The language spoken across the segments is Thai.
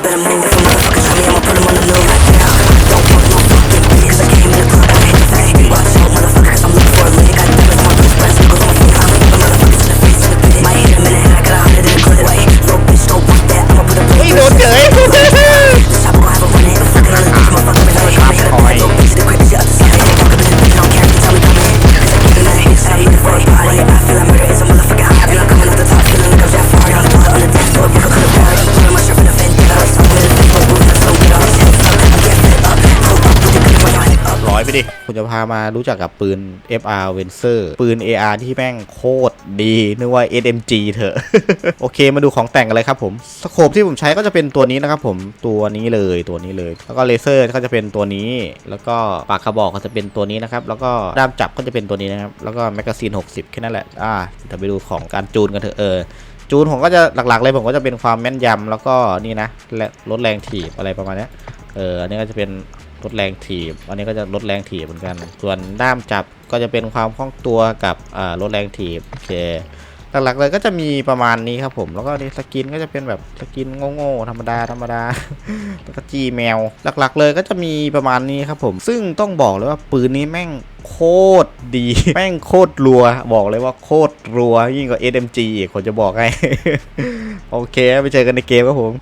better move. If a motherfucker try me, I'ma put 'em on the news. จะพามารู้จักกับปืน FR v e n c e r ปืน AR ที่แม่งโคตรดีนึกว่า SMG เถอะ โอเคมาดูของแต่งกันเลยครับผมสโคปที่ผมใช้ก็จะเป็นตัวนี้นะครับผมตัวนี้เลยตัวนี้เลย แล้วก็เลเซอร์ก็จะเป็นตัวนี้ แล้วก็ปากกระบอกก็จะเป็นตัวนี้นะครับ แล้วก็ด้ามจับก็จะเป็นตัวนี้นะครับ แล้วก็แมกกาซีน 60 แค่นั้นแหละ อ่าเดี๋ยวไปดูของการจูนกันเถอะเออจูนผมก็จะหลักๆเลยผมก็จะเป็นความแม่นยำแล้วก็นี่นะและลดแรงถีบอะไรประมาณนี้เอออันนี้ก็จะเป็น ลดแรงถีบ อันนี้ก็จะลดแรงถีบเหมือนกัน ส่วนด้ามจับก็จะเป็นความคล่องตัวกับอ่าลดแรงถีบโอเคหลักๆเลยก็จะมีประมาณนี้ครับผมแล้วก็นี่สกินก็จะเป็นแบบสกินโง่ๆธรรมดาธรรมดาแล้วก็จีแมวหลักๆ เลยก็จะมีประมาณนี้ครับผม ซึ่งต้องบอกเลยว่าปืนนี้แม่งโคตรดี แม่งโคตรรัว บอกเลยว่าโคตรรัวยิ่งกว่า SMG อีกผมจะบอกให้ โอเคไปเจอกันในเกมครับผม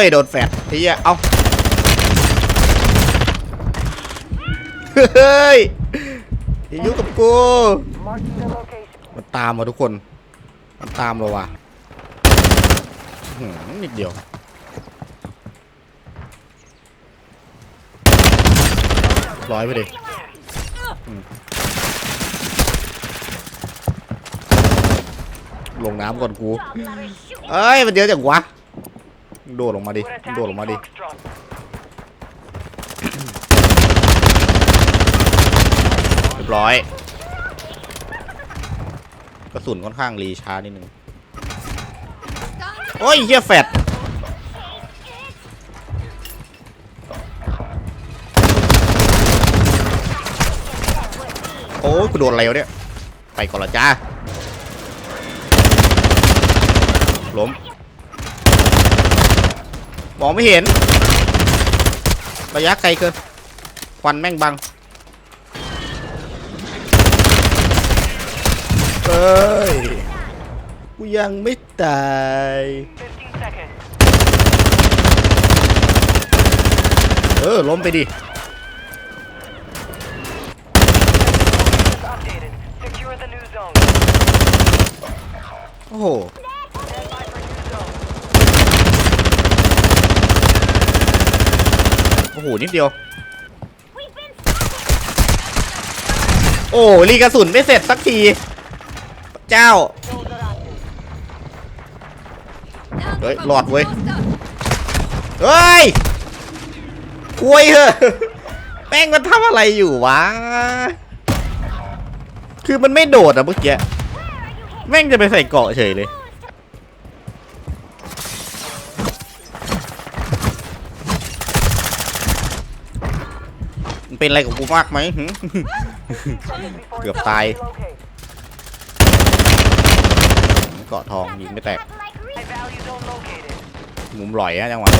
ย โดนแฟดทีอะเอาเฮ้ยอย่ายุ่งกับกูมันตามมาทุกคน มันตามเราว่ะนิดเดียวร้อยไปดิลงน้ำก่อนกู เอ้ย มันเยอะจังวะ โดดลงมาดิ We're โดดลงมาดิ attacking Foxtrot. เรียบร้อย กระสุนค่อนข้างรีช้านิดนึง โอ้ยเฮียแฟดโอ้ยกูโดนอะไรวะเนี่ย ไปก่อนละจ้าล้ม มองไม่เห็น ระยะไกลเกินควันแม่งบัง เอ้ย กูยังไม่ตาย15 seconds. เออ ล้มไปดิ Updated. Secure the new zone. โอ้โห Stand by for new zone. โอ้โห นิดเดียว โอ้รีกระสุนไม่เสร็จสักที เจ้า เฮ้ยหลอดเว้ย เฮ้ยคุยเหอะแม่งมันทำอะไรอยู่วะ คือมันไม่โดดอะเมื่อกี้ แม่งจะไปใส่เกาะเฉยเลย มันเป็นอะไรกับกูมากไหมหึ Before Gặp zone tay. relocate. เกาะทองยิงไม่แตก High value zone located. มุมหลอยอะจังหวะ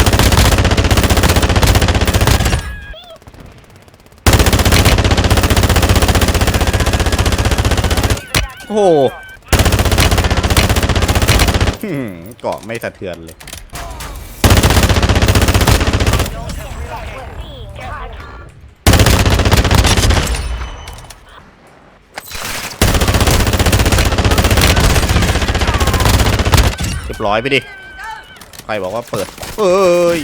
โอ้โหหืมเกาะไม่สะเทือนเลย Zone has relocated. Get ready. เรี ยบร้อยไปดิ ใครบอกว่าเปิด เอ้ย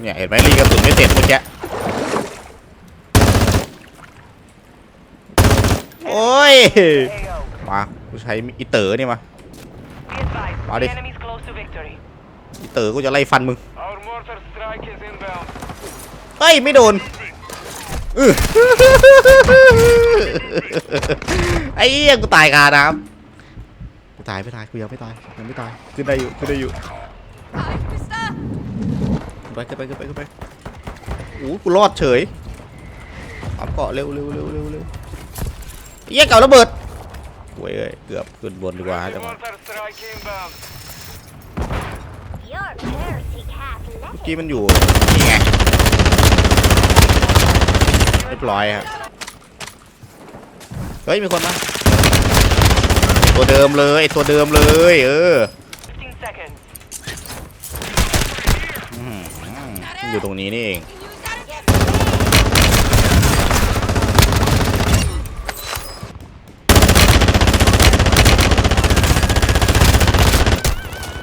เนี่ยเห็นไหมรีกระสุนไม่เสร็จเมื่อกี้โอ้ย มากูใช้อีเตอร์นี่มา มาดิ อีเตอร์กูจะไล่ฟันมึง เฮ้ย ไม่โดน ไอ้เหี้ยกูตายคาน้ำกูตายไม่ตายกูยังไม่ตายยังไม่ตายขึ้นได้อยู่ขึ้นได้อยู่ขึ้นไปขึ้นไปขึ้นไปขึ้นไปโอ้กูรอดเฉยอับเกาะเร็วเร็วเร็วเร็วเร็วไอ้เหี้ยเก่าระเบิดโว้ยเอ้ยเกือบขึ้นบนดีกว่าจังหวะ Mortar strike inbound. Your parasitic has เมื่อ left. กี้มันอยู่นี่ไงเร้อยครับเฮ้ยมีคนมาตัวเดิมเลยตัวเดิมเลย เออ15 seconds. อืมมันอยู่ตรงนี้นี่เอง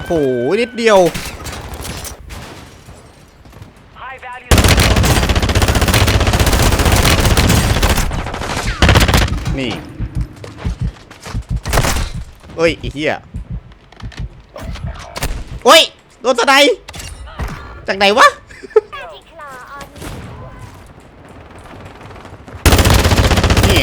โอ้โหนิดเดียว High value zone. นี่เอ้ยไอีเหี้ยโอ้ยโดนสไนจากไหนวะนี่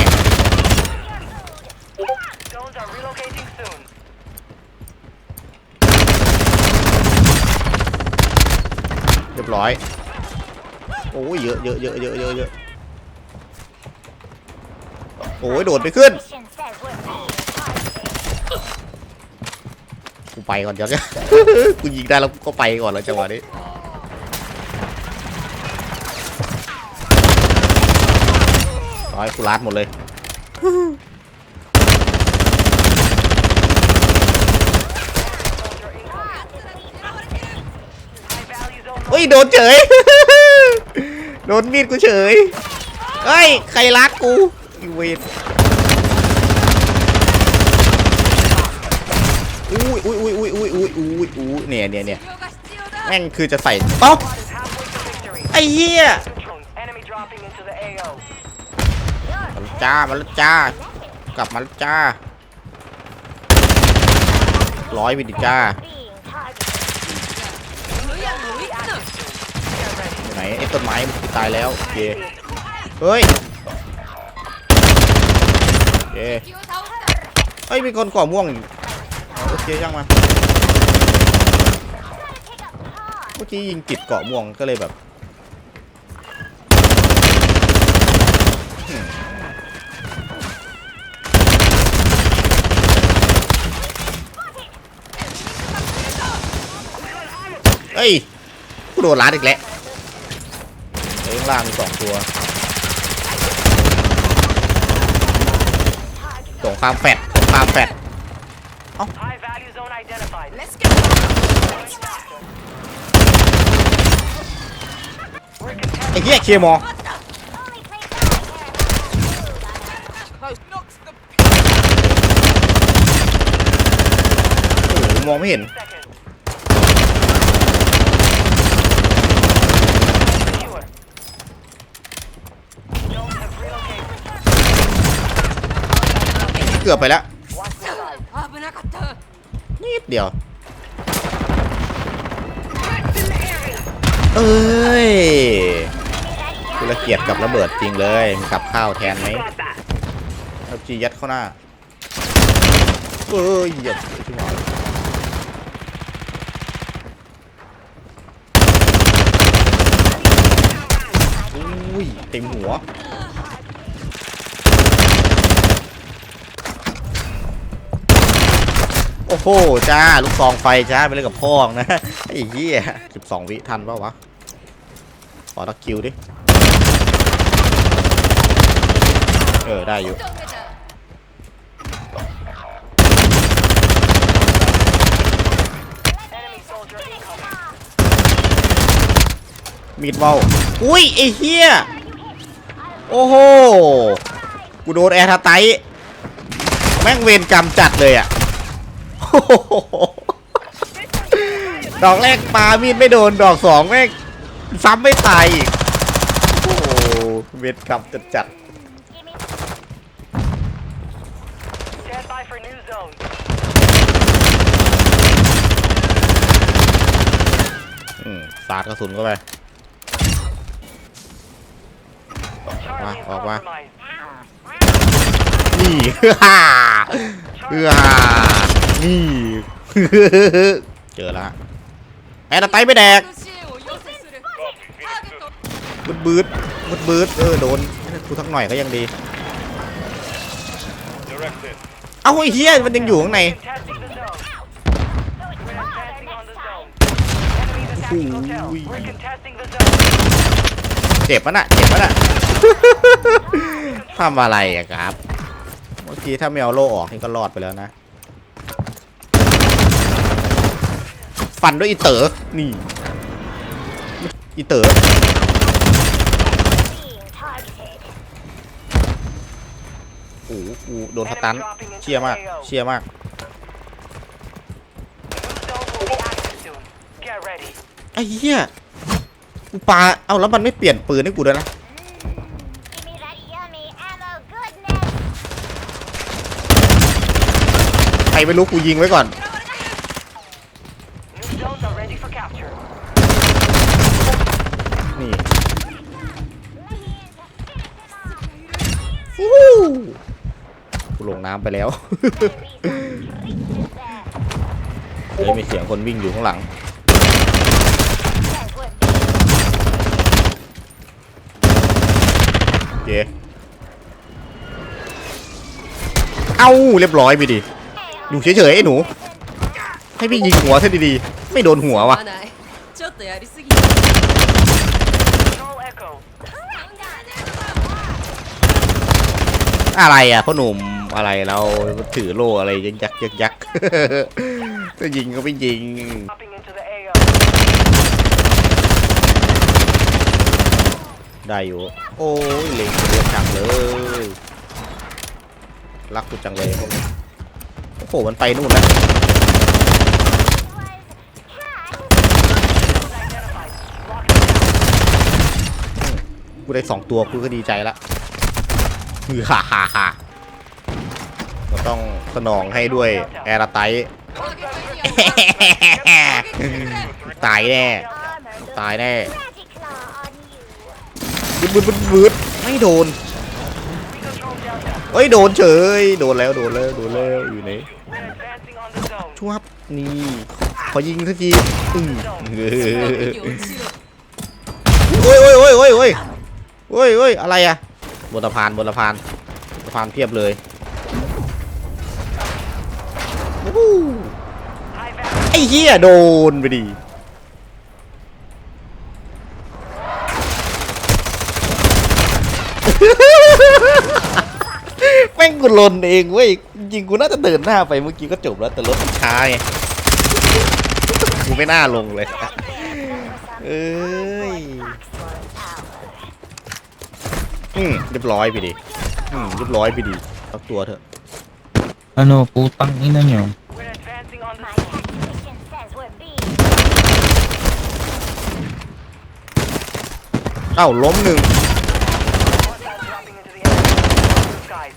เรียบร้อยโอ้ยเยอะเยอะเยอะเยอะเยอะเยอะ โอ้ยโดดไปขึ้น Mission says we're being targeted. กูไปก่อนเดี๋ยวกูยิงได้แล้วกูก็ไปก่อนแล้วจังหวะนี้ร้อยกูลาดหมดเลย Soldier incoming. High value zone. เฮ้ยโดนเฉย โดนมีดกูเฉย เฮ้ย ใครรักกู อีเวนอุ้ยอุ้ยอุ้ยอุ้ยอุ้ยอุ้ยอุ้ยอุ้ยเนี่ยเนี่ยเนี่ยแม่งคือจะใส่ป๊อปไอ้เหี้ยมาแล้วจ้ามาแล้วจ้ากลับมาแล้วจ้าร้อยวิดิจ้าอยู่ไหนไอ้ต้นไม้มันตายแล้วโอเคเฮ้ย เคเฮ้ยมีคนก่อม่วงอีกอ๋อโอเคช่างมันเมื่อกี้ยิงติดเกาะม่วงก็เลยแบบอืมเฮ้ยกูโดนลัดอีกแล้วเฮ้ยข้างล่างมีสองตัว สงครามแฟดสงครามแฟด High value zone identified. Let's go. We're ไอ้ contesting เหี้ยเคมอ Only place I care about. โอ้โหมองไม่เห็น seconds. Secure. Zones have relocated. เกือบไปแล้วนิดเดียว เอ้ยกูละเกียดกับระเบิดจริงเลยกับข้าวแทนไหมเอาจียัดเข้าหน้าเอ้ยเหยียบชิบหายอุ้ยเต็มหัว โอ้โหจ้าลูกซองไฟจ้าไปเล่นกับพ่องนะไอ้เหี้ยสิบสองวิทันเปล่าวะขอตักคิวดิเออได้อยู่มีดเบาอุ้ยไอ้เหี้ยโอ้โห กูโดนแอร์ทาไต แม่งเวรกรรมจัดเลยอะ ดอกแรกปามีดไม่โดนดอกสองแม่งซ้ำไม่ตายอีก โอ้โหเวรกรรมจัดจัดสาดกระสุนเข้าไป Charlie is Wow, wow, wow. compromised. นี่ฮ่าฮือ นี่ เจอละแอดไตไม่แดกบึดบึดบึดบึดเออโดนกูทักหน่อยก็ยังดี เอาไเฮียมันยังอยู่ข้างในเจ็บปะน่ะ เจ็บปะน่ะทำอะไรอะครับ เมื่อกี้ถ้าไม่เอาโล่ออกนี่ก็รอดไปแล้วนะ ฟันด้วยอีเต๋อนี่อีเต๋อโอ้โหโดนสตันเชี่ยมากเชี่ยมากไอ้เหี้ยกูปาเอาแล้วมันไม่เปลี่ยนปืนให้กูด้วยนะใครไม่รู้กูยิงไว้ก่อน นี่วู้กูลงน้ำไปแล้ว เฮ้ยมีเสียงคนวิ่งอยู่ข้างหลัง Says would be โอเค เอ้า เรียบร้อยไปดิ อยู่เฉยๆไอ้หนู ให้พี่ยิงหัวซะดีๆ ไม่โดนหัว 合 ว่ะ わないちょっとやりすぎ Control Echo. อะไรอะพ่อหนุ่มอะไรเราถือโล่อะไรยักยักยักยักจะยิงก็ไม่ยิง Dropping into the AO. ได้อยู่ โอ้ยเล็งเยอะจังเลย รักกูจังเลยพวกนี้โอ้โหมันไปนู่นแล้ว Identified. Lock it down. กูได้สองตัวกูก็ดีใจละมือฮ่าฮ่าฮ่าก็ต้องสนองให้ด้วยแอร์ไตตายแน่ ตายแน่บึ้ดบึ้ดบึ้ดไม่โดนเฮ้ยโดนเฉย โดนแล้วโดนแล้วโดนแล้วอยู่ไหนชัวร์นี่ขอยิงสักทีอืมเฮ้ยโอ้ยโอ้ยโอ้ยโอ้ย โอ้ยโอ้ยอะไรอะบนสะพานบนสะพานสะพานเพียบเลยวู้ฮู้ High value. ไอ้เหี้ยโดนไปดิแม่งกูลนเองเว้ยจริงๆกูน่าจะเดินหน้าไปเมื่อกี้ก็จบแล้วแต่รถมันช้าไงกูไม่น่าลงเลยเอ้ย อืมเรียบร้อยไปดิอืมเรียบร้อยไปดิเอาตัวเถอะ Ano, putang ina nyo. We're advancing on the My zone. tactician says would be. เอ้าล้มหนึ่ง Hostiles dropping into the air. Skies.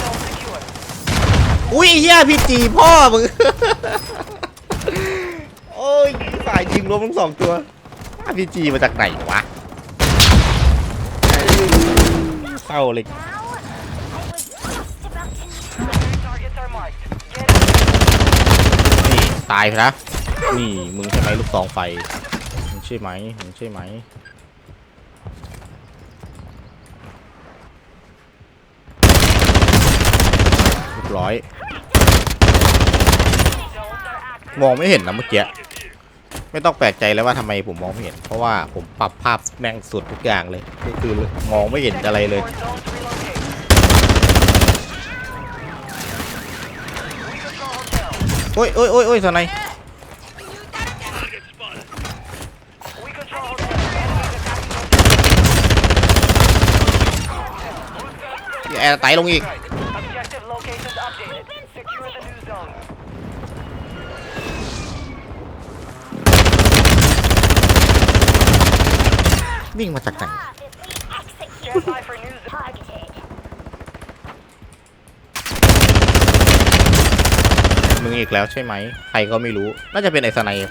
Zone secure. อุ้ยไอ้เฮียพีจีพ่อมึง โอ้ยสายยิงล้มทั้งสองตัวพีจีมาจากไหนวะเศร้าเลย นี่ ตายไปนะนี่ มึงใช่ไหมลูกซองไฟ มึงใช่ไหมมึงใช่ไหมเรียบร้อย มองไม่เห็นนะเมื่อกี้ ไม่ต้องแปลกใจเลยว่าทำไมผมมองไม่เห็น เพราะว่าผมปรับภาพแม่งสุดทุกอย่างเลยก็คือมองไม่เห็นอะไรเลย โอ้ยโอ้ยโอ้ยโอ้ยสไนแอร์ไตลงอีก วิ่งมาจากไหนมึงอีกแล้วใช่ไหม ใครก็ไม่รู้ น่าจะเป็นไอ้สไนป์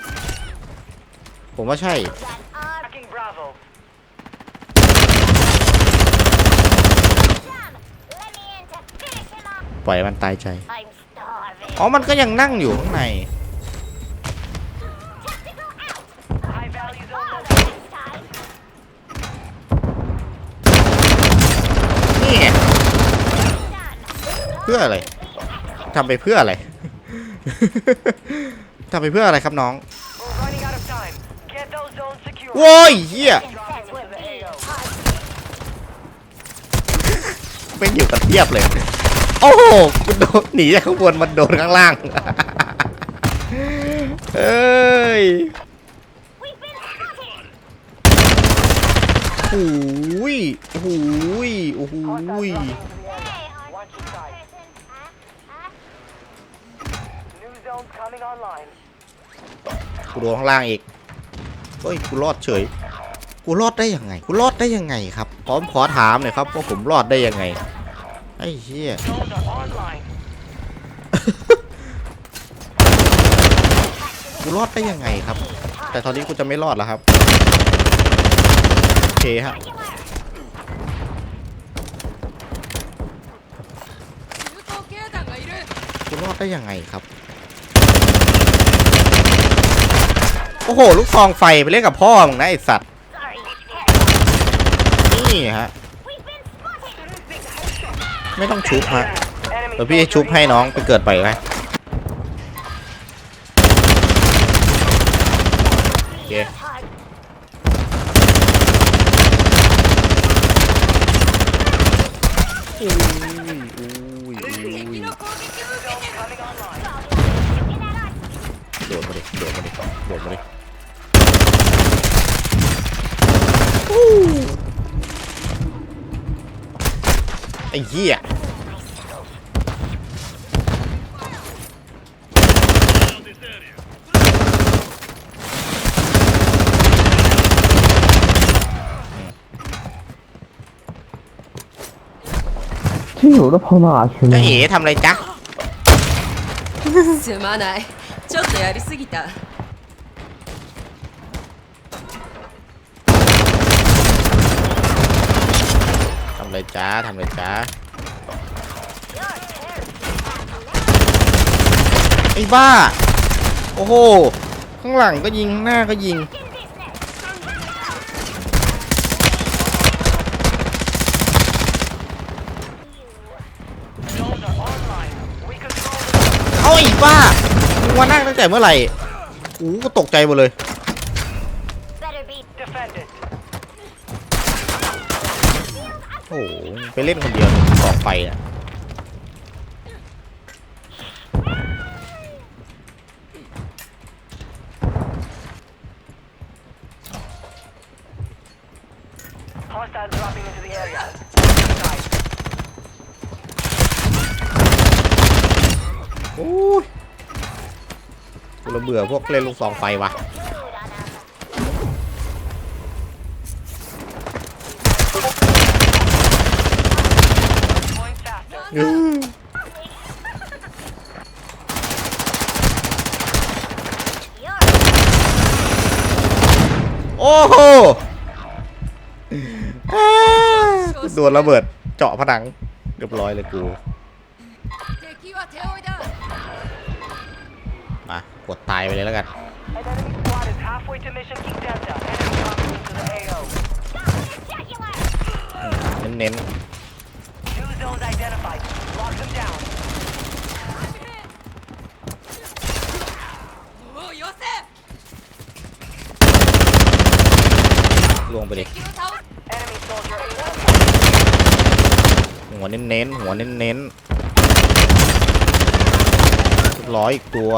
ผมว่าใช่ปล่อยมันตายใจอ๋อ มันก็ยังนั่งอยู่ข้างใน Tactical out. High value zone Oh, located. this time. นี่ไง Done. เพื่ออะไรทำไปเพื่ออะไร ทำไปเพื่ออะไรครับน้อง โว้ยเฮีย Insects were being targeted. เป็นอยู่กับเทียบเลย โอ้โหกูโดนหนีจากข้างบนมันโดนข้างล่าง เอ้ย We've been spotted. โอ้ยโอ้ยโอ้โกูโดนข้างล่างอีกเฮ้ยกูรอดเฉย กูรอดได้ยังไง กูรอดได้ยังไงครับ พร้อมขอถามหน่อยครับว่าผมรอดได้ยังไง ไอ้เหี้ย กูรอดได้ยังไงครับ แต่ตอนนี้กูจะไม่รอดแล้วครับ โอเคฮะกูรอดได้ยังไงครับ โอ้โห ลูกซองไฟไปเล่นกับพ่อมึงนะไอสัตว์ นี่ฮะ ไม่ต้องชุบฮะเดี๋ยวพี่ชุบให้น้องไปเกิดไปไหม ไอ้เหี้ย จะเอ๋ทำอะไรจ๊ะ すまないちょっとやりすぎた ทำอะไรจ๊ะทำอะไรจ๊ะ อ้บ้า โอ้โห ข้างหลังก็ยิงข้างหน้าก็ยิง Zones are online. We control the เอาไอ้บ้ามึงมานั่งตั้งแต่เมื่อไหร่กูก็ตกใจหมดเลย Better be defended. โอ้โห ไปเล่นคนเดียวต่อไปอะ Hostile dropping into the area. Side. โอ้ยกูระเบื่ อพวกเล่นลูกซองไฟว่ะ Going faster. โอ้โหอ้ากูโดนระเบิดเจาะผนังเรียบร้อยเลยกู ดตายไปเลยแล้วกัน An enemy squad is halfway to Mission King Delta. Enemy dropping into the AO. spectacular. เน้น Two zones identified. Lock them down. おおよせๆลวงไปดิ 敵を倒す Enemy soldier incoming. หัวเน้นๆหัวเน้นๆเรียบร้อยอีกตัว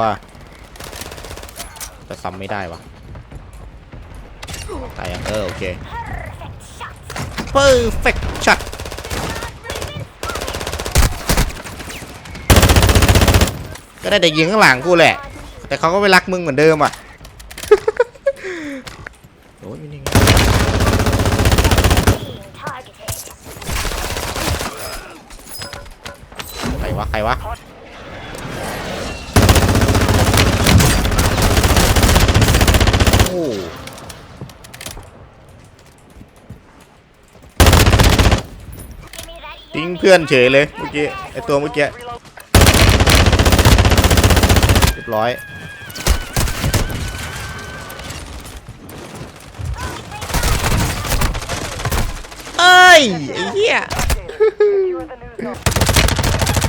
แต่ซ้ำไม่ได้วะตายยังเออโอเค perfect shot ก็ได้แต่ยิงข้างหลังกูแหละ แต่เขาก็ไม่รักมึงเหมือนเดิมอะโอ้ยนี่ใครวะใครวะ ทิ้ง yummy เพื่อนเฉยเลยเมื่อกี้ไอตัวเมื่อกี้เรียบร้อยเอ้ยไอ้เหี้ย Secure the new zone.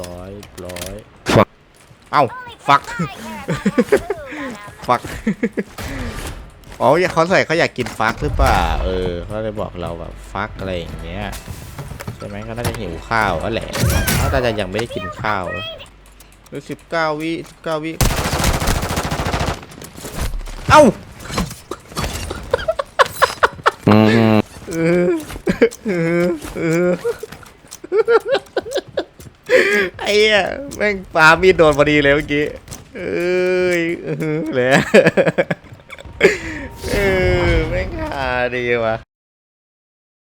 ร้อยร้อย เอ้าฟัก ฟัก อ๋อเขาใส่เขาอยากกินฟักหรือเปล่า เออเขาเลยบอกเราแบบฟักอะไรอย่างเงี้ยใช่ไหมก็น่าจะหิวข้าวแล้วแหละเขาน่าจะยังไม่ได้กินข้าวหรือสิบเก้าวิสิบเก้าวิ เอ้าเออเออเออ ไอ้เหี้ยแม่งปามีดโดนพอดีเลยเมื่อกี้เอ้ยเออเลยเออแม่งหาดีว่ะ